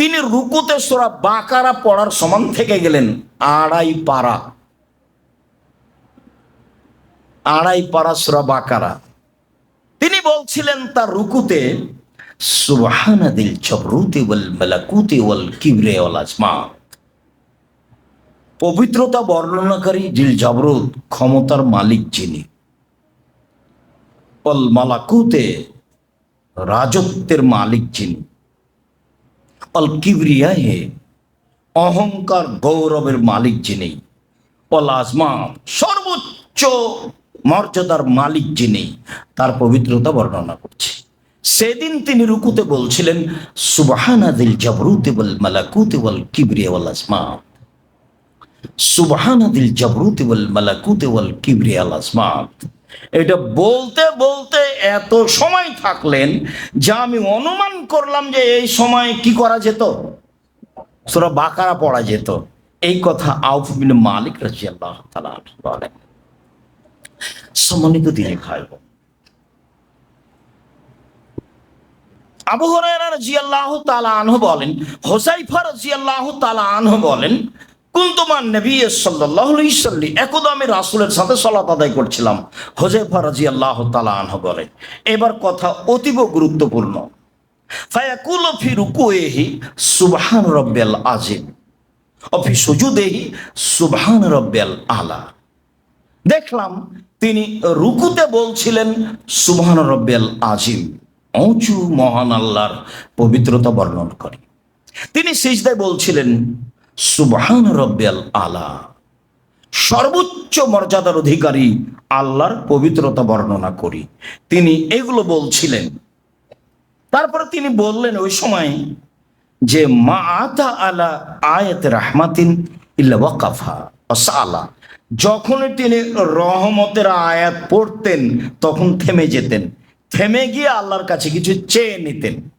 তিনি রুকুতে সোরা বাকারা পড়ার সমান থেকে গেলেন আড়াই পারা। আড়াই পারা সোরা বাকারা। তিনি বলছিলেন তার রুকুতে কিবরে পবিত্রতা বর্ণনাকারী জিল জবরুত ক্ষমতার মালিক যিনি। অল মালাকুতে রাজত্বের মালিক যিনি। অল অহংকার গৌরবের মালিক যিনি অল আজমা সর্বোচ্চ মর্যাদার মালিক যিনি, তার পবিত্রতা বর্ণনা করছে। সেদিন তিনি রুকুতে বলছিলেন সুবহানাদিল জবরুতি ওয়াল মালাকুতি ওয়াল কিবরিয়া ওয়াল আজমা। সুবহানাদিল জবরুতি ওয়াল মালাকুতি ওয়াল কিবরিয়া আজমা। এটা বলতে বলতে এত সময় থাকলেন যা আমি অনুমান করলাম যে এই সময় কি করা যেত সুরা বাকারা পড়া যেত এই কথা আউফ মালিক রাজিয়াল্লাহ তাআলা বলেন সম্মানিত দিনে ভাই বোন। আবু হুরায়রা রাদিয়াল্লাহু তাআলা আনহু বলেন হোসাইফা রাদিয়াল্লাহু তাআলা আনহু বলেন কুনতুমান নবী সাল্লাল্লাহু আলাইহি সাল্লাম, একদা আমি রাসূলের সাথে সালাত আদায় করছিলাম। হোসাইফা রাদিয়াল্লাহু তাআলা আনহু বলেন এবার কথা অতীব গুরুত্বপূর্ণ। ফায়াকুলু ফি রুকুইহি সুবহান রাব্বিয়াল আযীম, ও ফি সুজুদিহি সুবহান রাব্বিয়াল আলা। দেখলাম তিনি রুকুতে বলছিলেন, সুবহান রব্বিয়াল আজিম অঁচু মহান আল্লাহর পবিত্রতা বর্ণন করে। তিনি সিজদায় বলছিলেন সুবহান রব্বিয়াল আলা। সর্বোচ্চ মর্যাদার অধিকারী আল্লাহর পবিত্রতা বর্ণনা করি। তিনি এগুলো বলছিলেন। তারপরে তিনি বললেন ওই সময় যে, মা আতা আলা আয়াত রাহমাতিন ইল্লা ওয়াকাফা আলা যখন তিনি রহমতের আয়াত পড়তেন, তখন থেমে যেতেন। থেমে গিয়ে আল্লাহর কাছে কিছু চেয়ে নিতেন।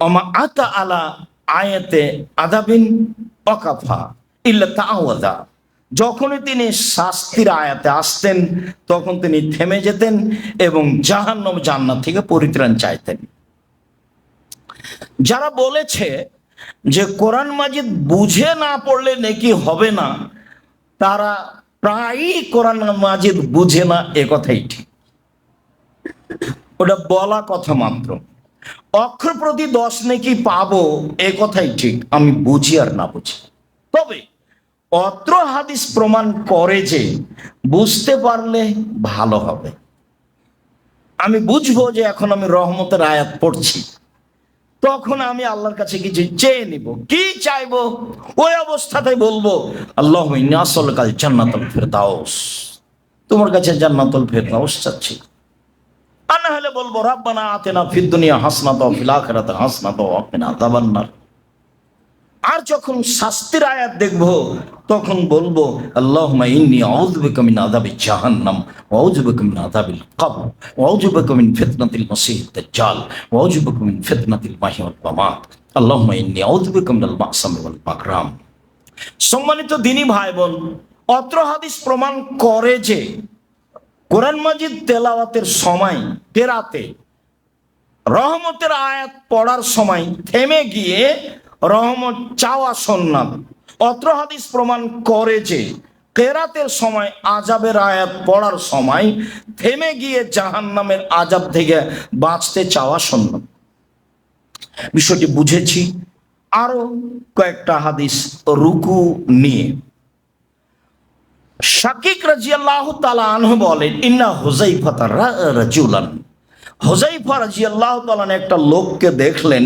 অমা আতা আলা আয়াতে আদাবিন অকাফা ইল্লা তাওয়াদা যখনই তিনি শাস্তির আয়াতে আসতেন, তখন তিনি থেমে যেতেন এবং জাহান্নম জান্নাত থেকে পরিত্রাণ চাইতেন। যারা বলেছে যে কোরআন মাজিদ বুঝে না পড়লে নাকি হবে না, তারা প্রায়ই কোরআন মাজিদ বুঝে না, এ কথাই ঠিক। ওটা বলা কথা মাত্র। অক্ষর প্রতি দশ নাকি পাবো, এ কথাই ঠিক। আমি বুঝি আর না বুঝি। তবে অত্র হাদিস প্রমাণ করে যে বুঝতে পারলে ভালো হবে। আমি বুঝব যে এখন আমি রহমতের আয়াত পড়ছি। তখন আমি আল্লাহর কাছে কিছু চেয়ে নিব। কি চাইব? ওই অবস্থাতে বলব আল্লাহ আসল কাল জান্নাতুল ফেরদাউস। তোমার কাছে জান্নাতুল ফেরদাউস চাচ্ছি। আর না হলে বলব, রাব্বানা আতেনা ফিদ দুনিয়া ফিল আখিরাতে হাসনাত ওয়া কিনা আযাবান্নার আর যখন শাস্তির আয়াত দেখব, তখন বলব, আল্লাহুম্মা ইন্নী আউযু বিকা মিন আযাবি জাহান্নাম, ওয়া আউযু বিকা মিন আযাবিল কবর, ওয়া আউযু বিকা মিন ফিতনাতিল মাসীহিদ দাজ্জাল, ওয়া আউযু বিকা মিন ফিতনাতিল মাহইয়া ওয়াল মামাত। আল্লাহুম্মা ইন্নী আউযু বিকা মিনাল মাকসামি ওয়াল মাকরাম সম্মানিত দিনী ভাই বোন অত্র হাদিস প্রমাণ করে যে কোরআন মাজিদ তেলাওয়াতের সময় কেরাতে রহমতের আয়াত পড়ার সময় থেমে গিয়ে রহমত চাওয়া সন্ন্যাত অত্র হাদিস প্রমাণ করে যে কেরাতের সময় আজাবের আয়াত পড়ার সময় থেমে গিয়ে জাহান নামের আজাব থেকে বাঁচতে চাওয়া সন্ন্যাত বিষয়টি বুঝেছি। আরও কয়েকটা হাদিস রুকু নিয়ে। শাকিক রাজিয়াল্লাহ তালা আনহু বলেন, ইন্না হুজাইফাতা রাজুলান। হোজাইফা রাজি আল্লাহ তালান একটা লোককে দেখলেন,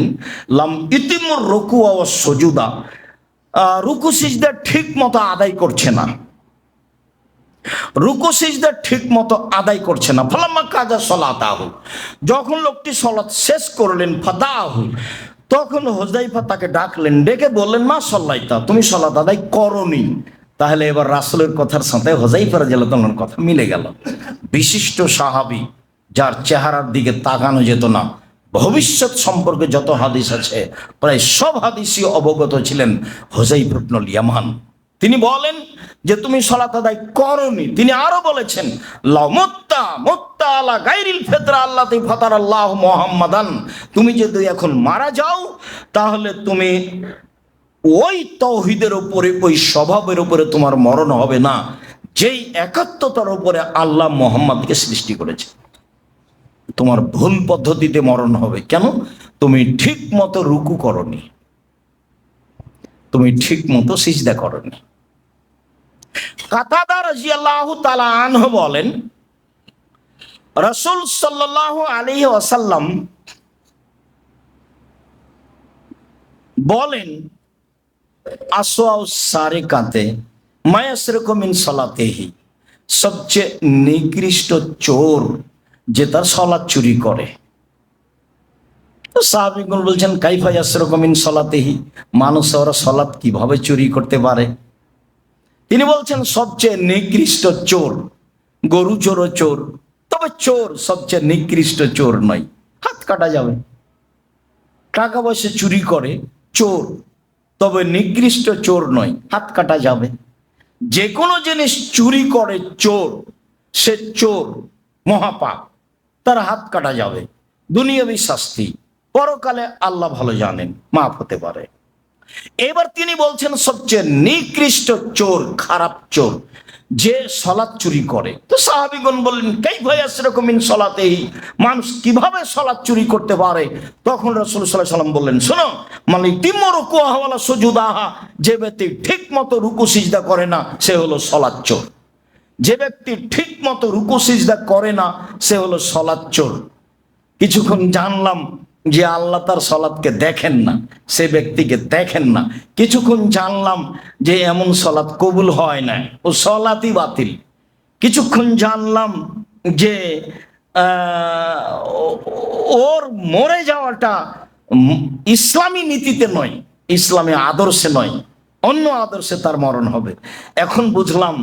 লাম ইতিমুর রুকু ও সজুদা। রুকু সিজদা ঠিক মতো আদায় করছে না। রুকু সিজদা ঠিক মতো আদায় করছে না। ফালাম্মা কাজা সলাত আহু যখন লোকটি সলাৎ শেষ করলেন ফাদা আহু তখন হোজাইফা তাকে ডাকলেন, ডেকে বললেন, মা সল্লাইতা, তুমি সলাত আদায় করনি। তাহলে এবার রাসুলের কথার সাথে হোজাইফা রাজিয়াল্লাহ কথা মিলে গেল। বিশিষ্ট সাহাবী, যার চেহারার দিকে তাকানো যেত না, ভবিষ্যৎ সম্পর্কে যত হাদিস আছে, প্রায় সব হাদিসই অবগত ছিলেন হোজাইফ ইবনুল ইয়ামান। তিনি বলেন যে, তুমি সলাত আদায় করনি। তিনি আরও বলেছেন মুত্তা আলা ফাতার আল্লাহ মুহাম্মাদান। তুমি যদি এখন মারা যাও, তাহলে তুমি ওই তৌহিদের উপরে, ওই স্বভাবের উপরে তোমার মরণ হবে না। যেই একাত্মতার উপরে আল্লাহ মোহাম্মদকে সৃষ্টি করেছে। তোমার ভুল পদ্ধতিতে মরণ হবে। কেন? তুমি ঠিক মতো রুকু করনি। তুমি ঠিক মতো সিজদা করনি। কাতাদা রাজিয়াল্লাহু তাআলা আনহু বলেন, রাসূল সাল্লাল্লাহু আলাইহি ওয়াসাল্লাম বলেন আসোয়াও সারে কাতে মায়াসরকমিন সলাতেহি। সবচেয়ে নিকৃষ্ট চোর যে তার সলাৎ চুরি করে। তো সাহাবিগুল বলছেন, কাইফা ইয়াসরকমিন সলাতেহি? মানুষ ওরা সলাৎ কীভাবে চুরি করতে পারে? তিনি বলছেন, সবচেয়ে নিকৃষ্ট চোর গরু চোর চোর, তবে চোর সবচেয়ে নিকৃষ্ট চোর নয়। হাত কাটা যাবে। টাকা পয়সা চুরি করে, চোর তবে নিকৃষ্ট চোর নয়, হাত কাটা যাবে। যে কোনো জিনিস চুরি করে চোর, সে চোর, মহাপাপ, তার হাত কাটা যাবে। দুনিয়াবি শাস্তি, পরকালে আল্লাহ ভালো জানেন, মাফ হতে পারে। এবার তিনি বলছেন, সবচেয়ে নিকৃষ্ট চোর খারাপ চোর, যে সলাৎ চুরি করে। তো সাহাবিগণ বললেন, কাই ভাই সেরকমিন সলাতেই? মানুষ কীভাবে সলাৎ চুরি করতে পারে? তখন রসুল সাল্লাহ সাল্লাম বললেন, শোনো মানে তিম্ম রুকু আহওয়ালা সুজুদাহা, যে ব্যক্তি ঠিক মতো রুকু সিজদা করে না, সে হলো সলাৎ চোর। যে ব্যক্তি ঠিক মতো রুকু সিজদা করে না, সে হলো সলাৎ চোর। কিছুক্ষণ জানলাম যে আল্লাহ তার সলাৎকে দেখেন না, সে ব্যক্তিকে দেখেন না। কিছুক্ষণ জানলাম যে এমন সলাৎ কবুল হয় না ও সলাৎই বাতিল। কিছুক্ষণ জানলাম যে ওর মরে যাওয়াটা ইসলামী নীতিতে নয়, ইসলামী আদর্শে নয়, অন্য আদর্শে তার মরণ হবে। এখন বুঝলাম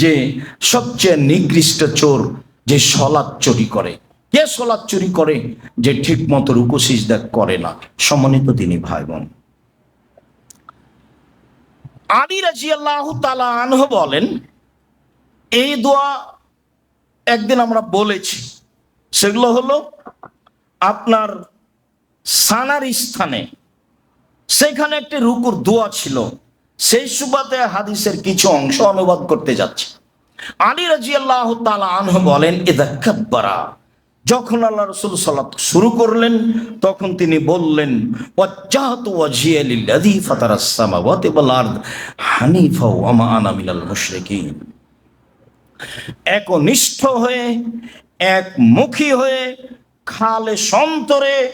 যে সবচেয়ে নিকৃষ্ট চোর যে সলাৎ চুরি করে। কে সলাৎ চুরি করে যে ঠিক মতো রুকু সিজদা করে না? সমন্বিত তিনি ভাই বোন আলী রাজি আল্লাহ আনহ বলেন, এই দোয়া একদিন আমরা বলেছি। সেগুলো হলো আপনার সানার স্থানে সেখানে একটি রুকুর দোয়া ছিল। সেই সুবাদে হাদিসের কিছু অংশ অনুবাদ করতে যাচ্ছে। আলী রাজি আল্লাহ তালা আনহ বলেন এদা কাব্বারা। যখন আল্লাহ রসুল সাল্লাত শুরু করলেন, তখন তিনি বললেন একনিষ্ঠ হয়ে, একমুখী হয়ে, খালে সন্তরে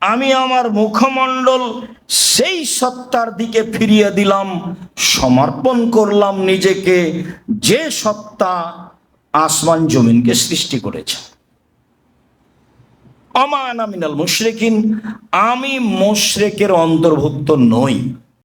আমি আমার মুখমণ্ডল সেই সত্তার দিকে ফিরিয়ে দিলাম, সমর্পণ করলাম নিজেকে, যে সত্তা আসমান জমিনকে সৃষ্টি করেছে। অমান আমিনাল মুশরিকিন আমি মোশরেকের অন্তর্ভুক্ত নই।